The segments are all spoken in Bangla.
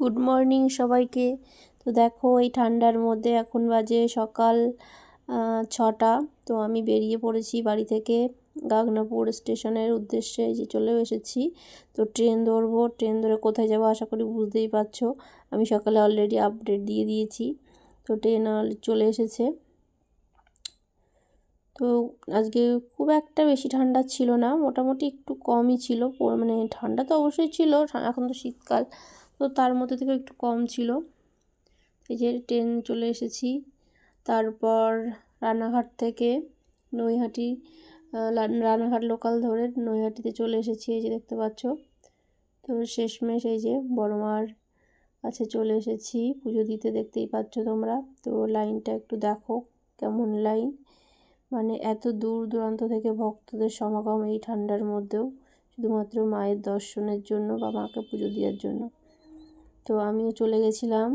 গুড মর্নিং সবাইকে। তো দেখো, এই ঠান্ডার মধ্যে এখন বাজে সকাল ছটা। তো আমি বেরিয়ে পড়েছি বাড়ি থেকে গাগনাপুর স্টেশনের উদ্দেশ্যে যে চলেও এসেছি। তো ট্রেন ধরবো, ট্রেন ধরে কোথায় যাব আশা করি বুঝতেই পারছ। আমি সকালে অলরেডি আপডেট দিয়ে দিয়েছি। তো ট্রেন চলে এসেছে। তো আজকে খুব একটা বেশি ঠান্ডা ছিল না, মোটামুটি একটু কমই ছিল। মানে ঠান্ডা তো অবশ্যই ছিল এখন তো শীতকাল। তো তার মধ্যে থেকে একটু কম ছিল। এই যে ট্রেন চলে এসেছি। তারপর রানাঘাট থেকে নৈহাটি রানাঘাট লোকাল ধরে নৈহাটিতে চলে এসেছি, এই যে দেখতে পাচ্ছ। তো শেষমেশ এই যে বড়মার কাছে চলে এসেছি। পুজো দিতে দেখতেই পাচ্ছ তোমরা। তো লাইনটা একটু দেখো কেমন লাইন। মানে এত দূর দূরান্ত থেকে ভক্তদের সমাগম এই ঠান্ডার মধ্যেও, শুধুমাত্র মায়ের দর্শনের জন্য বা মাকে পুজো দেওয়ার জন্য। তো আমিও চলে গেছিলাম।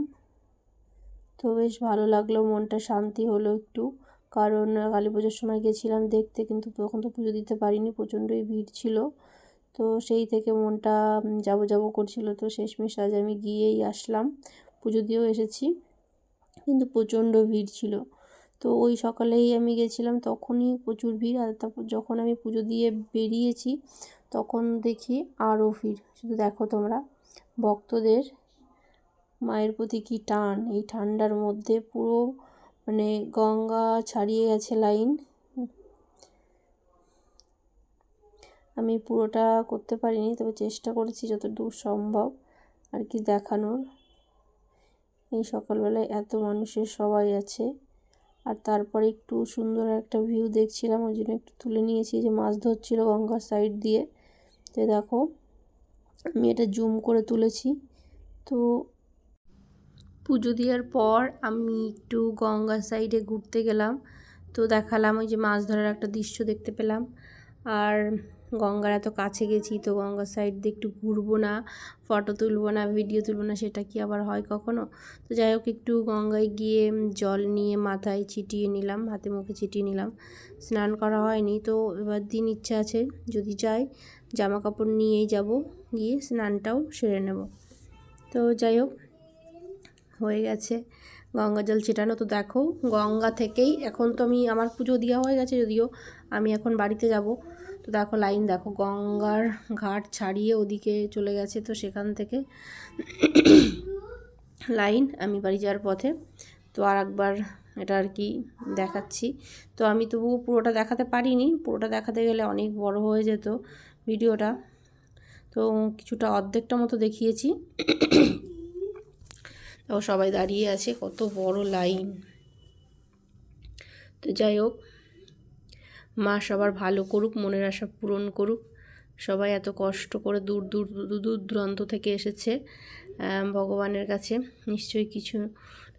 তো বেশ ভালো লাগল, মনটা শান্তি হলো একটু। কারণ কালী পুজোর সময় গেছিলাম দেখতে, কিন্তু তখন তো পুজো দিতে পারিনি, প্রচণ্ডই ভিড় ছিল। তো সেই থেকে মনটা যাব যাব করছিল। তো শেষমেশ আজ আমি গিয়েই আসলাম, পুজো দিয়েও এসেছি, কিন্তু প্রচণ্ড ভিড় ছিল। তো ওই সকালেই আমি গেছিলাম, তখনই প্রচুর ভিড়। আর তারপর যখন আমি পুজো দিয়ে বেরিয়েছি, তখন দেখি আরও ভিড়। শুধু দেখো তোমরা, ভক্তদের মায়ের প্রতি কী টান? এই ঠান্ডার মধ্যে পুরো মানে গঙ্গা ছাড়িয়ে গেছে লাইন। আমি পুরোটা করতে পারিনি, তবে চেষ্টা করেছি যতদূর সম্ভব আর কি দেখানোর। এই সকালবেলায় এত মানুষের সবাই আছে। আর তারপরে একটু সুন্দর একটা ভিউ দেখছিলাম, ওই জন্য একটু তুলে নিয়েছি যে মাছ ধরছিল গঙ্গার সাইড দিয়ে। তো দেখো, আমি এটা জুম করে তুলেছি। তো পুজো দেওয়ার পর আমি একটু গঙ্গার সাইডে ঘুরতে গেলাম। তো দেখালাম ওই যে মাছ ধরার একটা দৃশ্য দেখতে পেলাম। আর গঙ্গার এত কাছে গেছি তো গঙ্গার সাইড দিয়ে একটু ঘুরবো না, ফটো তুলবো না, ভিডিও তুলবো না, সেটা কি আবার হয় কখনো? তো যাই হোক, একটু গঙ্গায় গিয়ে জল নিয়ে মাথায় ছিটিয়ে নিলাম, হাতে মুখে ছিটিয়ে নিলাম। স্নান করা হয়নি, তো এবার দিন ইচ্ছা আছে, যদি যাই জামা কাপড় নিয়েই যাব, গিয়ে স্নানটাও সেরে নেব। তো যাই হোক হয়ে গেছে। গঙ্গা জল ছেটানো তো দেখো, গঙ্গা থেকেই এখন তো আমি, আমার পুজো দেওয়া হয়ে গেছে যদিও, আমি এখন বাড়িতে যাব। তো দেখো লাইন দেখো, গঙ্গার ঘাট ছাড়িয়ে ওদিকে চলে গেছে তো সেখান থেকে। লাইন, আমি বাড়ি যাওয়ার পথে। তো আর একবার এটা আর কি দেখাচ্ছি। তো আমি তবুও পুরোটা দেখাতে পারিনি, পুরোটা দেখাতে গেলে অনেক বড় হয়ে যেত ভিডিওটা। তো কিছুটা অর্ধেকটা মতো দেখিয়েছি। তো সবাই দাঁড়িয়ে আছে, কত বড় লাইন। তো যাই হোক, মা সবার ভালো করুক, মনের আশা পূরণ করুক। সবাই এত কষ্ট করে দূর দূর দূর দূর দূরান্ত থেকে এসেছে ভগবানের কাছে। নিশ্চয়ই কিছু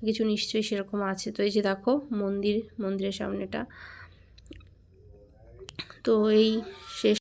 কিছু নিশ্চয়ই সেরকম আছে। তো এই যে দেখো, মন্দির, মন্দিরের সামনেটা। তো এই শেষ